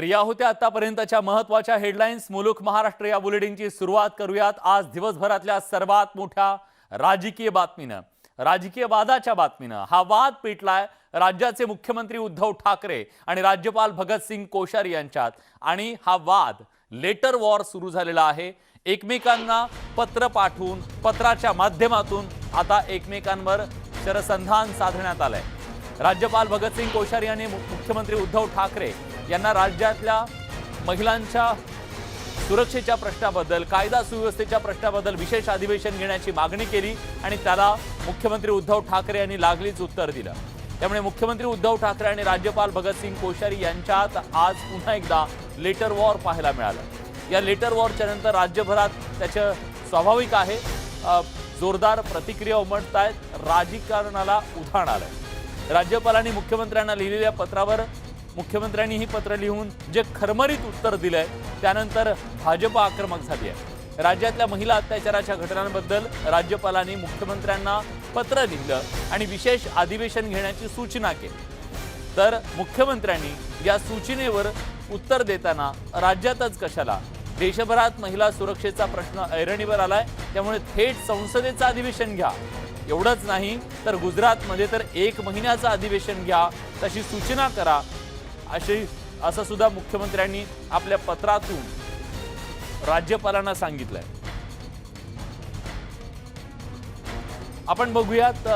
तर या होत्या आतापर्यंतच्या महत्त्वाच्या हेडलाईन्स मुलुक महाराष्ट्र या बुलेटिनची सुरुवात करूयात. आज दिवसभरातल्या सर्वात मोठ्या राजकीय बातमीनं राजकीय वादाच्या बातमीनं हा वाद पेटलाय राज्याचे मुख्यमंत्री उद्धव ठाकरे आणि राज्यपाल भगतसिंग कोश्यारी यांच्यात. आणि हा वाद लेटर वॉर सुरू झालेला आहे. एकमेकांना पत्र पाठवून पत्राच्या माध्यमातून आता एकमेकांवर शरसंधान साधण्यात आलंय. राज्यपाल भगतसिंग कोश्यारी यांनी मुख्यमंत्री उद्धव ठाकरे यांना राज्यातल्या महिलांच्या सुरक्षेच्या प्रश्नाबद्दल कायदा सुव्यवस्थेच्या प्रश्नाबद्दल विशेष अधिवेशन घेण्याची मागणी केली आणि त्याला मुख्यमंत्री उद्धव ठाकरे यांनी लागलीच उत्तर दिलं. त्यामुळे मुख्यमंत्री उद्धव ठाकरे आणि राज्यपाल भगतसिंग कोश्यारी यांच्यात आज पुन्हा एकदा लेटर वॉर पाहायला मिळालं. या लेटर वॉरच्या नंतर राज्यभरात त्याचं स्वाभाविक आहे जोरदार प्रतिक्रिया उमटत आहेत राजकारणाला उधाण आलंय. राज्यपालांनी मुख्यमंत्र्यांना लिहिलेल्या पत्रावर मुख्यमंत्र्यांनी ही पत्र लिहून जे खरमरीत उत्तर दिलंय त्यानंतर भाजप आक्रमक झाली आहे. राज्यातल्या महिला अत्याचाराच्या घटनांबद्दल राज्यपालांनी मुख्यमंत्र्यांना पत्र लिहिलं आणि विशेष अधिवेशन घेण्याची सूचना केली. तर मुख्यमंत्र्यांनी या सूचनेवर उत्तर देताना राज्यातच कशाला? देशभरात महिला सुरक्षेचा प्रश्न ऐरणीवर आलाय त्यामुळे थेट संसदेचं अधिवेशन घ्या. एवढंच नाही तर गुजरातमध्ये तर एक महिन्याचं अधिवेशन घ्या तशी सूचना करा अशी असं सुद्धा मुख्यमंत्र्यांनी आपल्या पत्रातून राज्यपालांना सांगितलंय. आपण बघूयात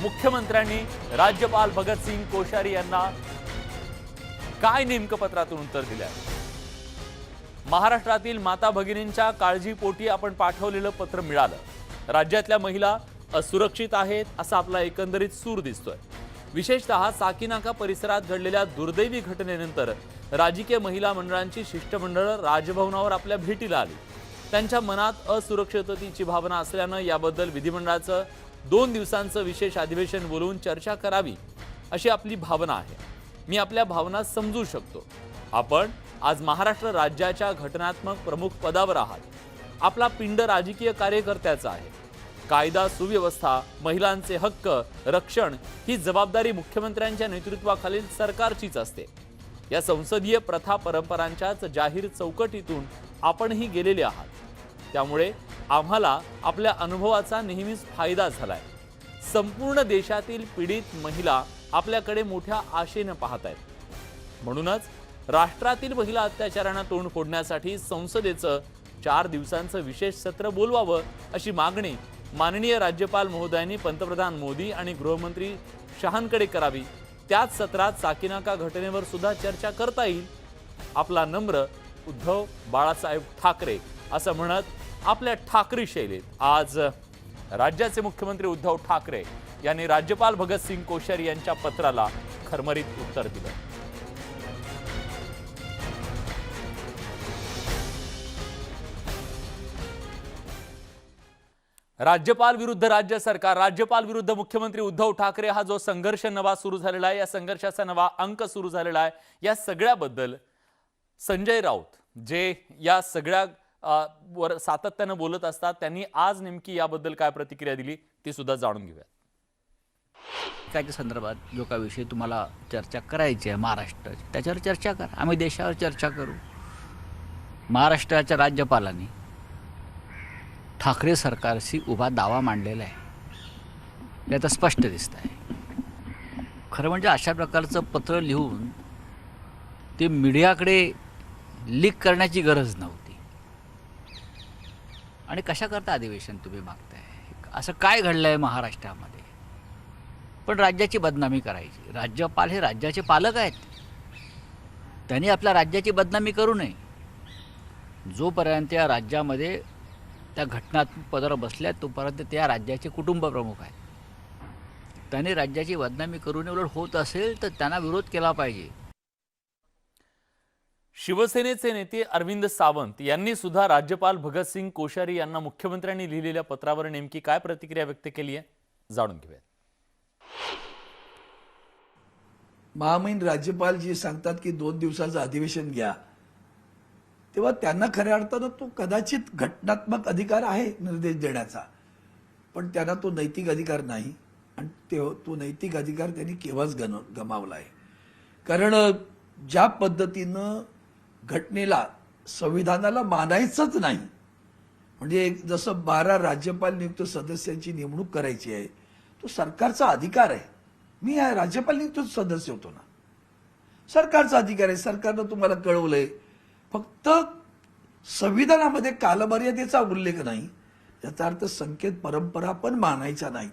मुख्यमंत्र्यांनी राज्यपाल भगतसिंग कोश्यारी यांना काय नेमकं पत्रातून उत्तर दिलं महाराष्ट्रातील माता भगिनींच्या काळजीपोटी आपण पाठवलेलं पत्र मिळालं. राज्यातल्या महिला असुरक्षित आहेत असा आपला एकंदरीत सूर दिसतोय. विशेषतः साकीनाका परिसरात घडलेल्या दुर्दैवी घटनेनंतर राजकीय महिला मंडळांची शिष्टमंडळ राजभवनावर आपल्या भेटीला आली. त्यांच्या मनात असुरक्षिततेची भावना असल्यानं याबद्दल विधिमंडळाचं दोन दिवसांचं विशेष अधिवेशन बोलवून चर्चा करावी अशी आपली भावना आहे. मी आपल्या भावना समजू शकतो. आपण आज महाराष्ट्र राज्याच्या घटनात्मक प्रमुख पदावर आहात. आपला पिंड राजकीय कार्यकर्त्याचा आहे. कायदा सुव्यवस्था महिलांचे हक्क रक्षण ही जबाबदारी मुख्यमंत्र्यांच्या नेतृत्वाखालील सरकारचीच असते. या संसदीय प्रथा परंपरांच्याच जाहीर चौकटीतून आपणही गेलेले आहात. त्यामुळे आम्हाला आपल्या अनुभवाचा नेहमीच फायदा झालाय. संपूर्ण देशातील पीडित महिला आपल्याकडे मोठ्या आशेनं पाहत आहेत. म्हणूनच राष्ट्रातील महिला अत्याचारांना तोंड फोडण्यासाठी संसदेचं चार दिवसांचं विशेष सत्र बोलवावं अशी मागणी माननीय राज्यपाल महोदयांनी पंतप्रधान मोदी आणि गृहमंत्री शहांकडे करावी. त्याच सत्रात साकिनाका घटनेवर सुद्धा चर्चा करता येईल. आपला नम्र उद्धव बाळासाहेब ठाकरे असं म्हणत आपल्या ठाकरे शैलीत आज राज्याचे मुख्यमंत्री उद्धव ठाकरे यांनी राज्यपाल भगतसिंग कोश्यारी यांच्या पत्राला खरमरीत उत्तर दिलं. राज्यपाल विरुद्ध राज्य सरकार राज्यपाल विरुद्ध मुख्यमंत्री उद्धव ठाकरे हा जो संघर्ष नवा सुरू झालेला आहे या संघर्षाचा नवा अंक सुरू झालेला आहे या सगळ्याबद्दल संजय राऊत जे या सगळ्या वर सातत्यानं बोलत असतात त्यांनी आज नेमकी याबद्दल काय प्रतिक्रिया दिली ती सुद्धा जाणून घेऊया कायच्या संदर्भात जो काही विषय तुम्हाला चर्चा करायची आहे महाराष्ट्राची? त्याच्यावर चर्चा करा. आम्ही देशावर चर्चा करू. महाराष्ट्राच्या राज्यपालांनी ठाकरे सरकारशी उभा दावा मांडलेला आहे. हे आता स्पष्ट दिसत आहे. खरं म्हणजे अशा प्रकारचं पत्र लिहून ते मीडियाकडे लीक करण्याची गरज नव्हती. आणि कशाकरता अधिवेशन तुम्ही मागताय? असं काय घडलं आहे महाराष्ट्रामध्ये? पण राज्याची बदनामी करायची. राज्यपाल हे राज्याचे पालक आहेत. त्यांनी आपल्या राज्याची बदनामी करू नये. जोपर्यंत या राज्यामध्ये त्या घटनात्मक पदावर बसल्या तोपर्यंत त्या राज्याचे कुटुंब प्रमुख आहेत. त्यांनी राज्याची बदनामी करू नये उलट होत असेल तर त्यांना विरोध केला पाहिजे. शिवसेनेचे नेते अरविंद सावंत यांनी सुद्धा राज्यपाल भगतसिंग कोश्यारी यांना मुख्यमंत्र्यांनी लिहिलेल्या पत्रावर नेमकी काय प्रतिक्रिया व्यक्त केली आहे जाणून घेऊया महामहिन राज्यपाल जे सांगतात की दोन दिवसाचं अधिवेशन घ्या तेव्हा त्यांना खऱ्या अर्थानं तो कदाचित घटनात्मक अधिकार आहे निर्देश देण्याचा. पण त्यांना तो नैतिक अधिकार नाही. आणि ते तो नैतिक अधिकार त्यांनी केव्हाच गन गमावला आहे. कारण ज्या पद्धतीनं घटनेला संविधानाला मानायचंच नाही म्हणजे जसं बारा राज्यपाल नियुक्त सदस्यांची नेमणूक करायची आहे तो सरकारचा अधिकार आहे. मी राज्यपाल नियुक्त सदस्य होतो ना. सरकारचा अधिकार आहे. सरकारनं तुम्हाला कळवलंय फक्त संविधानामध्ये कालमर्यादेचा उल्लेख नाही याचा अर्थ संकेत परंपरा पण मानायच्या नाहीत.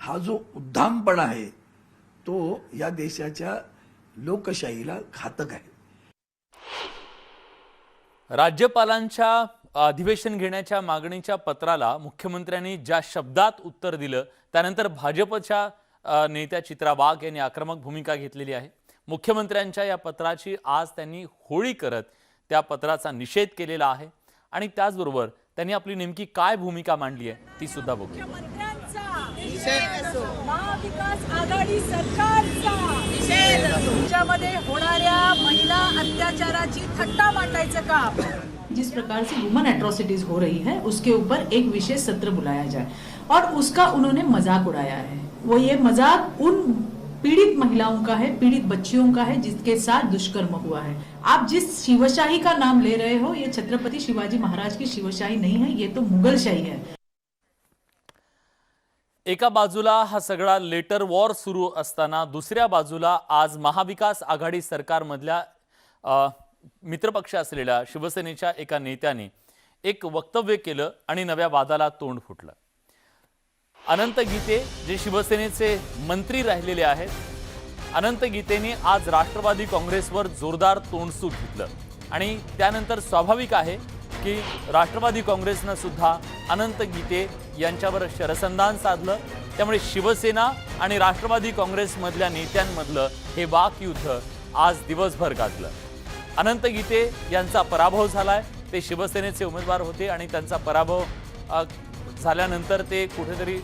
हा जो उद्दामपणा आहे तो या देशाच्या लोकशाहीला घातक आहे. राज्यपालांच्या अधिवेशन घेण्याच्या मागणीच्या पत्राला मुख्यमंत्र्यांनी ज्या शब्दात उत्तर दिलं त्यानंतर भाजपच्या नेत्या चित्रा वाघ यांनी आक्रमक भूमिका घेतलेली आहे. मुख्यमंत्र्यांच्या या पत्राची आज त्यांनी होळी करत त्या पत्राचा निषेध केलेला आहे. आणि त्याचबरोबर त्यांनी आपली नेमकी काय भूमिका मांडली आहे ती सुद्धा मुख्यमंत्र्यांचा महाविकास आघाडी सरकारचा होणाऱ्या महिला अत्याचाराची थट्टा मांडायचं काम. जिस प्रकार से वुमन एट्रोसिटीज हो रही है उसके ऊपर एक विशेष सत्र बुलाया जाए। और उसका उन्होंने मजाक उड़ाया है। वो ये मजाक उन पीड़ित महिलाओं का है पीड़ित बच्चियों का है जिसके साथ दुष्कर्म हुआ है। आप जिस शिवशाही का नाम ले रहे हो ये छत्रपति शिवाजी महाराज की शिवशाही नहीं है ये तो मुगलशाही है। एका बाजूला हा सगळा लेटर वॉर सुरू असताना दुसऱ्या बाजूला आज महाविकास आघाडी सरकारमधल्या मित्रपक्ष असलेल्या शिवसेनेच्या एका नेत्याने एक वक्तव्य केलं आणि नव्या वादाला तोंड फुटलं. अनंत गीते जे शिवसेनेचे मंत्री राहिलेले आहेत अनंत गीतेने आज राष्ट्रवादी काँग्रेसवर जोरदार तोंडसूट घेतलं. आणि त्यानंतर स्वाभाविक आहे की राष्ट्रवादी काँग्रेसनं सुद्धा अनंत गीते यांच्यावर शरसंधान साधलं. त्यामुळे शिवसेना आणि राष्ट्रवादी काँग्रेसमधल्या नेत्यांमधलं हे वाकयुद्ध आज दिवसभर गाजलं. अनंत गीते यांचा पराभव झालाय. ते शिवसेनेचे उमेदवार होते आणि त्यांचा पराभव झाल्यानंतर ते कुठेतरी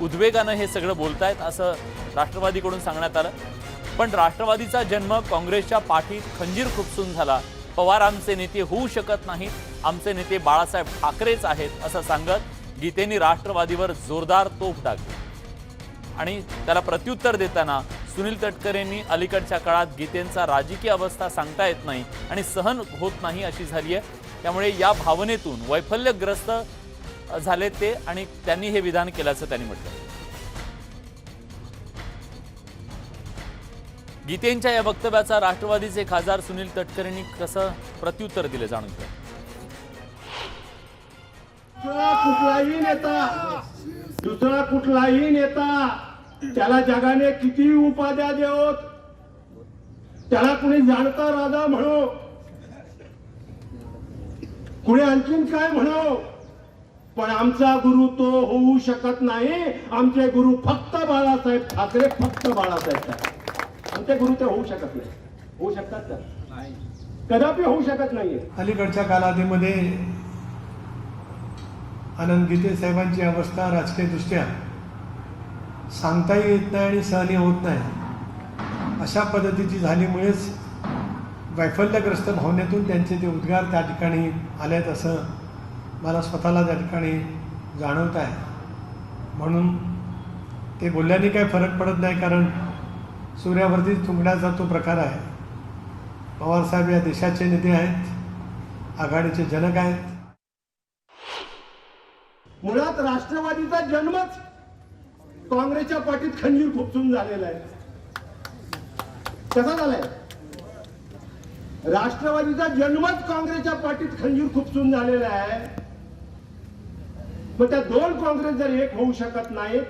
उद्वेगानं हे सगळं बोलतायत असं राष्ट्रवादीकडून सांगण्यात आलं. पण राष्ट्रवादीचा जन्म काँग्रेसच्या पाठीत खंजीर खुपसून झाला. पवार आमचे नेते होऊ शकत नाहीत. आमचे नेते बाळासाहेब ठाकरेच आहेत असं सांगत गीतेनी राष्ट्रवादीवर जोरदार तोफ टाकली आणि त्याला प्रत्युत्तर देताना सुनील तटकरेंनी अलीकडच्या काळात गीतेंचा राजकीय अवस्था सांगता येत नाही आणि सहन होत नाही अशी झाली आहे त्यामुळे या भावनेतून वैफल्यग्रस्त झाले ते आणि त्यांनी हे विधान केल्याचं त्यांनी म्हटलं. गीतेंच्या या वक्तव्याचा राष्ट्रवादीचे खासदार सुनील तटकरेंनी कसं प्रत्युत्तर दिलं जाणून घ्या. कुठलाही नेता दुसरा कुठलाही नेता त्याला जगाने किती उपाध्या देवत त्याला कुणी जाणता राजा म्हणो. कुणी आणखीन काय म्हणो? पण आमचा गुरु तो होऊ शकत नाही. आमचे गुरु फक्त बाळासाहेब ठाकरे फक्त बाळासाहेब ठाकरे. आमचे गुरु ते होऊ शकत नाही. होऊ शकतात का? कदापि होऊ शकत नाहीये. अलीकडच्या कालावधीमध्ये आनंद गीते साहेबांची अवस्था राजकीयदृष्ट्या सांगताही येत नाही आणि सहनीय होत नाही. अशा पद्धतीची झाल्यामुळेच वैफल्यग्रस्त भावनेतून त्यांचे ते उद्गार त्या ठिकाणी आले आहेत असं मला स्वतःला त्या ठिकाणी जाणवत आहे. म्हणून ते बोलल्याने काही फरक पडत नाही कारण सूर्यावरती थुंकण्याचा तो प्रकार आहे. पवारसाहेब या देशाचे नेते आहेत आघाडीचे जनक आहेत. मुळात राष्ट्रवादीचा जन्मच काँग्रेसच्या पाठीत खंजीर खुपसून झालेला आहे. कसा झालाय? राष्ट्रवादीचा जन्मच काँग्रेसच्या पाठीत खंजीर खुपसून झालेला आहे. मग त्या दोन काँग्रेस जर एक होऊ शकत नाहीत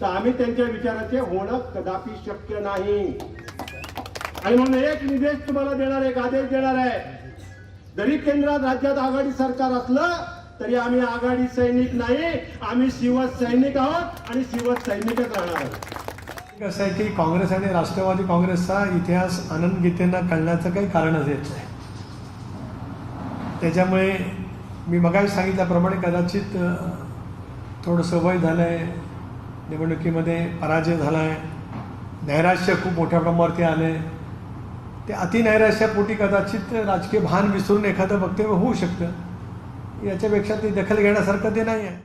तर आम्ही त्यांच्या विचाराचे होणं कदापि शक्य नाही. आणि म्हणून एक निर्देश तुम्हाला देणार एक आदेश देणार आहे. जरी केंद्रात राज्यात आघाडी सरकार असलं तरी आम्ही आघाडी सैनिक नाही आम्ही शिवसैनिक आहोत आणि शिवसैनिकच राहणार आहोत. कसं आहे की काँग्रेस आणि राष्ट्रवादी काँग्रेसचा इतिहास आनंद गीतेंना कळण्याचं काही कारणच येत नाही. त्याच्यामुळे मी मगाशी सांगितल्याप्रमाणे कदाचित थोडंसं वय झालं आहे निवडणुकीमध्ये पराजय झाला आहे नैराश्य खूप मोठ्या प्रमाणावरती आलं आहे ते अतिनैराश्यापोटी कदाचित राजकीय भान विसरून एखादं वक्तव्य होऊ शकतं. याच्यापेक्षा ते दखल घेण्यासारखं ते नाही आहे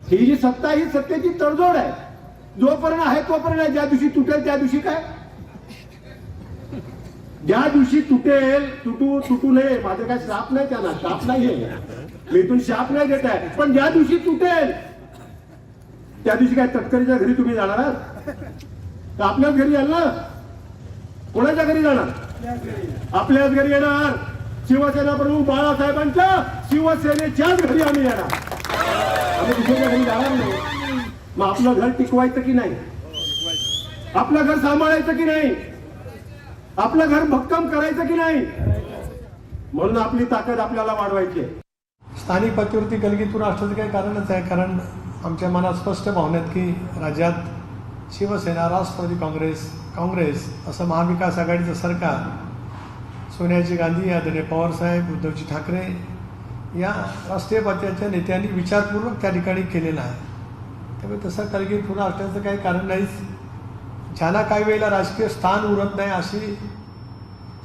ही जी सत्ता ही सत्तेची तडजोड आहे. जोपर्यंत आहे तोपर्यंत आहे. ज्या दिवशी तुटेल त्या दिवशी काय? ज्या दिवशी तुटेल तुटू तुटू नये. माझं काय शाप नाही त्यांना शाप नाहीये मी इथून शाप नाही देत आहे. पण ज्या दिवशी तुटेल त्या दिवशी काय तटकरीच्या घरी तुम्ही जाणार आहात? आपल्याच घरी याल ना? कोणाच्या घरी जाणार? आपल्याच घरी येणार. शिवसेना प्रमुख बाळासाहेबांच्या शिवसेनेच्याच घरी आम्ही येणार. आम्ही दुसऱ्याच्या घरी जाणार नाही. मग आपलं घर टिकवायचं की नाही? आपलं घर सांभाळायचं की नाही? आपलं घर भक्कम करायचं की नाही? म्हणून आपली ताकद आपल्याला वाढवायची स्थानिक पातळीवरती गलगीतून असण्याचं काही कारणच आहे कारण आमच्या मनात स्पष्ट भावना आहेत की राज्यात शिवसेना राष्ट्रवादी काँग्रेस काँग्रेस असं महाविकास आघाडीचं सरकार सोनियाजी गांधी आदरणीय पवारसाहेब उद्धवजी ठाकरे या राष्ट्रीय पातळीच्या नेत्यांनी विचारपूर्वक त्या ठिकाणी केलेला आहे. त्यामुळे तसं कलगी पुन्हा असण्याचं काही कारण नाहीच. ज्यांना काही वेळेला राजकीय स्थान उरत नाही अशी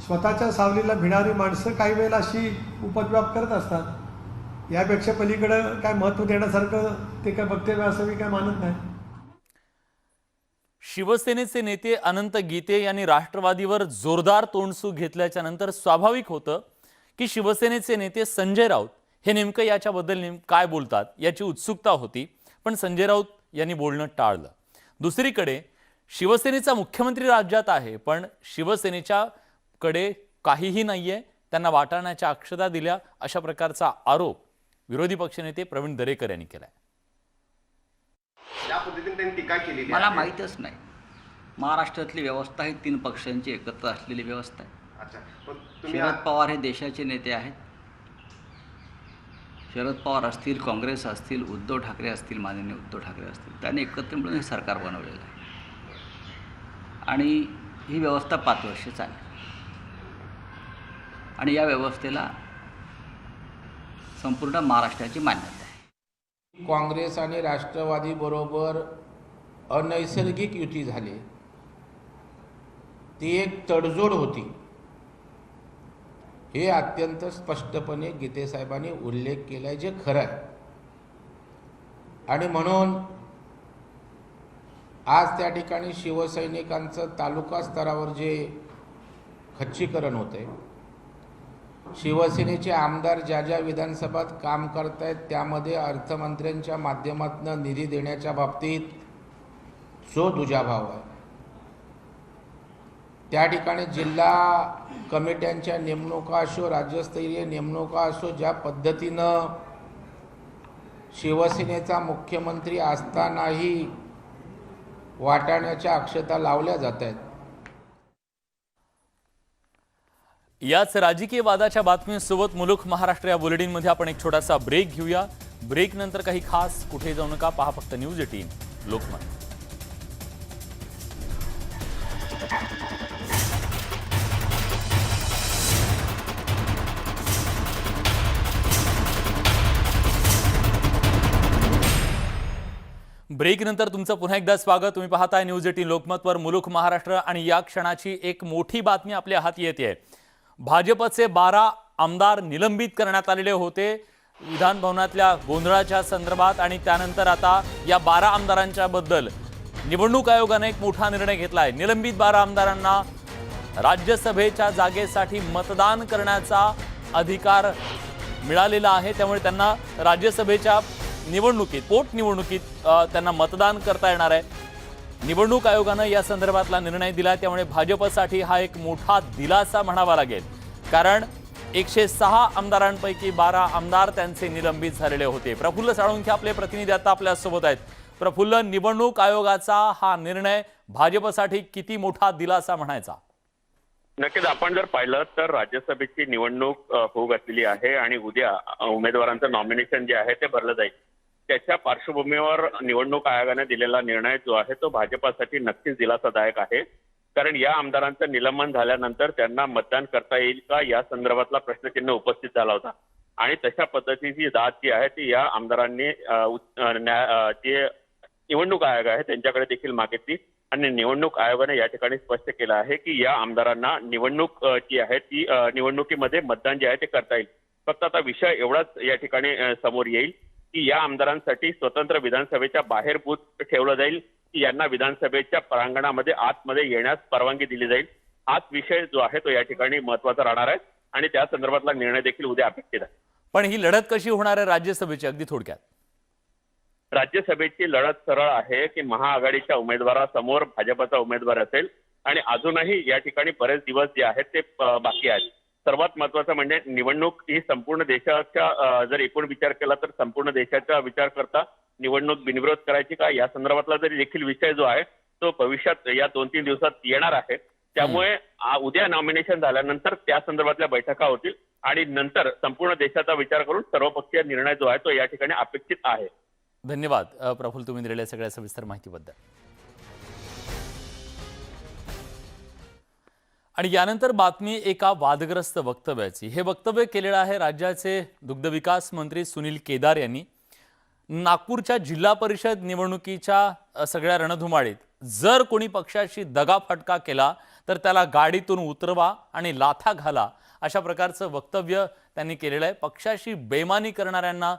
स्वतःच्या सावलीला भिणारी माणसं काही वेळेला अशी उपद्व्याप करत असतात. यापेक्षा पलीकडं काय महत्त्व देण्यासारखं ते काय वक्तव्य असं मी काय मानत नाही. शिवसेनेचे नेते अनंत गीते यांनी राष्ट्रवादीवर जोरदार तोंडसू घेतल्याच्या नंतर स्वाभाविक होतं की शिवसेनेचे नेते संजय राऊत हे नेमकं याच्याबद्दल नेम काय बोलतात याची उत्सुकता होती पण संजय राऊत यांनी बोलणं टाळलं. दुसरीकडे शिवसेनेचा मुख्यमंत्री राज्यात आहे पण शिवसेनेच्या कडे काहीही नाहीये त्यांना वाटाण्याच्या अक्षता दिल्या अशा प्रकारचा आरोप विरोधी पक्षनेते प्रवीण दरेकर यांनी केलाय. या पद्धतीने त्यांनी टीका केलेली मला आहे. माहीतच नाही. महाराष्ट्रातली व्यवस्था ही तीन पक्षांची एकत्र असलेली व्यवस्था आहे. अच्छा. पण तुम्ही शरद पवार हे देशाचे नेते आहेत. शरद पवार असतील काँग्रेस असतील उद्धव ठाकरे असतील माननीय उद्धव ठाकरे असतील त्यांनी एकत्र मिळून हे सरकार बनवलेलं आहे. आणि ही व्यवस्था पाच वर्ष चालली. आणि या व्यवस्थेला संपूर्ण महाराष्ट्राची मान्यता आहे. काँग्रेस आणि राष्ट्रवादी बरोबर अनैसर्गिक युती झाली. ती एक तडजोड होती. हे अत्यंत स्पष्टपणे गीतेसाहेबांनी उल्लेख केला आहे जे खरं आहे. आणि म्हणून आज त्या ठिकाणी शिवसैनिकांचं तालुका स्तरावर जे खच्चीकरण होतंय शिवसेनेचे आमदार ज्या ज्या विधानसभात काम करत आहेत त्यामध्ये अर्थमंत्र्यांच्या माध्यमातून निधी देण्याच्या बाबतीत जो दुजाभाव आहे त्या ठिकाणी जिल्हा कमिट्यांच्या नेमणुका असो राज्यस्तरीय नेमणुका असो ज्या पद्धतीनं शिवसेनेचा मुख्यमंत्री असतानाही वाटाण्याच्या अक्षता लावल्या जात आहेत. याच राजकीय वादाच्या बातमीसोबत मुलुख महाराष्ट्र या बुलेटिनमध्ये आपण एक छोटासा ब्रेक घेऊया. ब्रेक नंतर काही खास कुठे जाऊ नका पहा फक्त न्यूज एटीन. लोकमत. ब्रेकनंतर तुमचं पुन्हा एकदा स्वागत. तुम्ही पाहताय न्यूज एटीन लोकमतवर मुलुक महाराष्ट्र आणि या क्षणाची एक मोठी बातमी आपल्या हात येते भाजपचे बारा आमदार निलंबित करण्यात आलेले होते. विधानभवनातल्या गोंधळाच्या संदर्भात आणि त्यानंतर आता या बारा आमदारांच्या बद्दल निवडणूक आयोगाने एक मोठा निर्णय घेतला आहे निलंबित बारा आमदारांना राज्यसभेच्या जागेसाठी मतदान करण्याचा अधिकार मिळालेला आहे. त्यामुळे त्यांना राज्यसभेच्या निवडणुकीत पोटनिवडणुकीत त्यांना मतदान करता येणार आहे. निवडणूक आयोगानं या संदर्भातला निर्णय दिला त्यामुळे भाजपसाठी हा एक मोठा दिलासा म्हणावा लागेल. कारण एकशे सहा आमदारांपैकी बारा आमदार त्यांचे निलंबित झालेले होते. प्रफुल्ल साळुंखे आपले प्रतिनिधी आता आपल्यासोबत आहेत. प्रफुल्ल निवडणूक आयोगाचा हा निर्णय भाजपसाठी किती मोठा दिलासा म्हणायचा? नक्कीच आपण जर पाहिलं तर राज्यसभेची निवडणूक होऊ घातलेली आहे आणि उद्या उमेदवारांचं नॉमिनेशन जे आहे ते भरलं जाईल. त्याच्या पार्श्वभूमीवर निवडणूक आयोगाने दिलेला निर्णय जो आहे तो भाजपासाठी नक्कीच दिलासादायक आहे. कारण या आमदारांचं निलंबन झाल्यानंतर त्यांना मतदान करता येईल का या संदर्भातला प्रश्नचिन्ह उपस्थित झाला होता. आणि तशा पद्धतीची दाद जी आहे ती या आमदारांनी न्याय- जे निवडणूक आयोग आहे त्यांच्याकडे देखील मागितली. आणि निवडणूक आयोगाने या ठिकाणी स्पष्ट केलं आहे की या आमदारांना निवडणूक जी आहे ती निवडणुकीमध्ये मतदान जे आहे ते करता येईल. फक्त आता विषय एवढाच या ठिकाणी समोर येईल. की या आमदारांसाठी स्वतंत्र विधानसभेच्या बाहेर बूथ ठेवलं जाईल की यांना विधानसभेच्या प्रांगणामध्ये आतमध्ये येण्यास परवानगी दिली जाईल. हाच विषय जो आहे तो या ठिकाणी महत्त्वाचा राहणार आहे आणि त्या संदर्भातला निर्णय देखील उद्या अपेक्षित आहे. पण ही लढत कशी होणार आहे राज्यसभेची अगदी थोडक्यात? राज्यसभेची लढत सरळ आहे की महाआघाडीच्या उमेदवारासमोर भाजपचा उमेदवार असेल आणि अजूनही या ठिकाणी बरेच दिवस जे आहेत ते बाकी आहेत. सर्वात महत्वाचं म्हणजे निवडणूक ही संपूर्ण देशाच्या जर एकूण विचार केला तर संपूर्ण देशाचा विचार करता निवडणूक बिनविरोध करायची का? या संदर्भातला जरी देखील विषय जो आहे तो भविष्यात या दोन तीन दिवसात येणार आहे. त्यामुळे उद्या नॉमिनेशन झाल्यानंतर त्या संदर्भातल्या बैठका होतील आणि नंतर संपूर्ण देशाचा विचार करून सर्वपक्षीय निर्णय जो आहे तो या ठिकाणी अपेक्षित आहे. धन्यवाद. प्रफुल तुम्ही दिलेल्या सगळ्या सविस्तर माहितीबद्दल. आणि यानंतर बातमी एका वादग्रस्त वक्तव्याची. हे वक्तव्य केलेलं आहे राज्याचे दुग्धविकास मंत्री सुनील केदार यांनी. नागपूरच्या जिल्हा परिषद निवडणुकीच्या सगळ्या रणधुमाळीत जर कोणी पक्षाशी दगाफटका केला तर त्याला गाडीतून उतरवा आणि लाथा घाला अशा प्रकारचं वक्तव्य त्यांनी केलेलं आहे. पक्षाशी बेमानी करणाऱ्यांना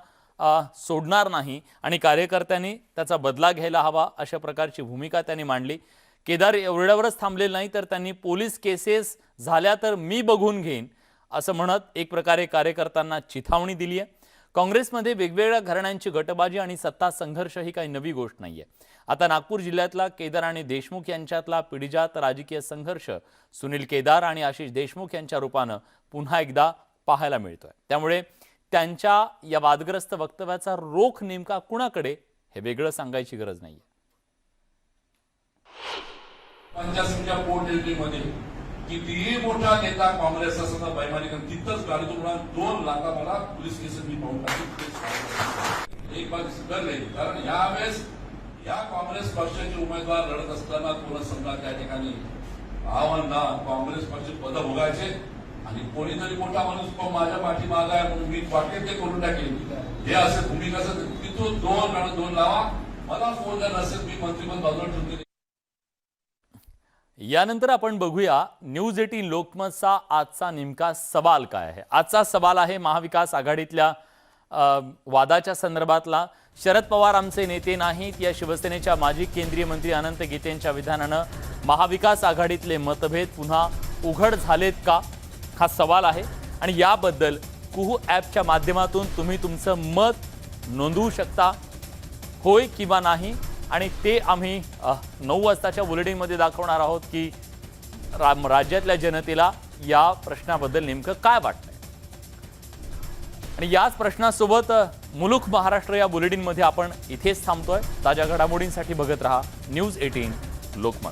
सोडणार नाही आणि कार्यकर्त्यांनी त्याचा बदला घ्यायला हवा अशा प्रकारची भूमिका त्यांनी मांडली. केदार एवढ्यावरच थांबलेलं नाही तर त्यांनी पोलीस केसेस झाल्या तर मी बघून घेईन असं म्हणत एक प्रकारे कार्यकर्त्यांना चिथावणी दिली आहे काँग्रेसमध्ये वेगवेगळ्या घराण्यांची गटबाजी आणि सत्ता संघर्ष ही काही नवी गोष्ट नाहीये. आता नागपूर जिल्ह्यातला केदार आणि देशमुख यांच्यातला पिढीजात राजकीय संघर्ष सुनील केदार आणि आशिष देशमुख यांच्या रूपानं पुन्हा एकदा पाहायला मिळतोय. त्यामुळे त्यांच्या या वादग्रस्त वक्तव्याचा रोख नेमका कुणाकडे हे वेगळं सांगायची गरज नाहीये. पंचायतीच्या पोटनिवडणुकीमध्ये कितीही मोठा नेता काँग्रेस असताना बैमानी करून तिथंच गाडीतून उडा दोन लाखा मला पोलीस केस मी पाहून टाकली एक बाजू सुधारले कारण यावेळेस या काँग्रेस पक्षाचे उमेदवार लढत असताना कोण समजा त्या ठिकाणी? भावांना काँग्रेस पक्ष पद भोगायचे. आणि कोणीतरी मोठा माणूस माझ्या पाठीमागा आहे म्हणून मी वाटेल ते करून टाकेल हे असं भूमिका असं तिथून दोन आणि दोन लावा. मला फोन जर नसेल मी मंत्रिपद बाजूला ठेवून यानंतर आपण बघूया न्यूज एटीन लोकमतचा आजचा नेमका सवाल काय आहे. आजचा सवाल आहे महाविकास आघाडीतल्या वादाच्या संदर्भातला. शरद पवार आमचे नेते नाहीत. या शिवसेनेच्या माजी केंद्रीय मंत्री अनंत गीतेंच्या विधानानं महाविकास आघाडीतले मतभेद पुन्हा उघड झालेत का? हा सवाल आहे. आणि याबद्दल कुहू ॲपच्या माध्यमातून तुम्ही तुमचं मत नोंदवू शकता. होय किंवा नाही आणि ते आम्ही नऊ वाजताच्या बुलेटिनमध्ये दाखवणार आहोत की रा राज्यातल्या जनतेला या प्रश्नाबद्दल नेमकं काय वाटतंय. आणि याच प्रश्नासोबत मुलुख महाराष्ट्र या बुलेटिनमध्ये आपण इथेच थांबतोय. ताज्या घडामोडींसाठी बघत रहा न्यूज एटीन लोकमत.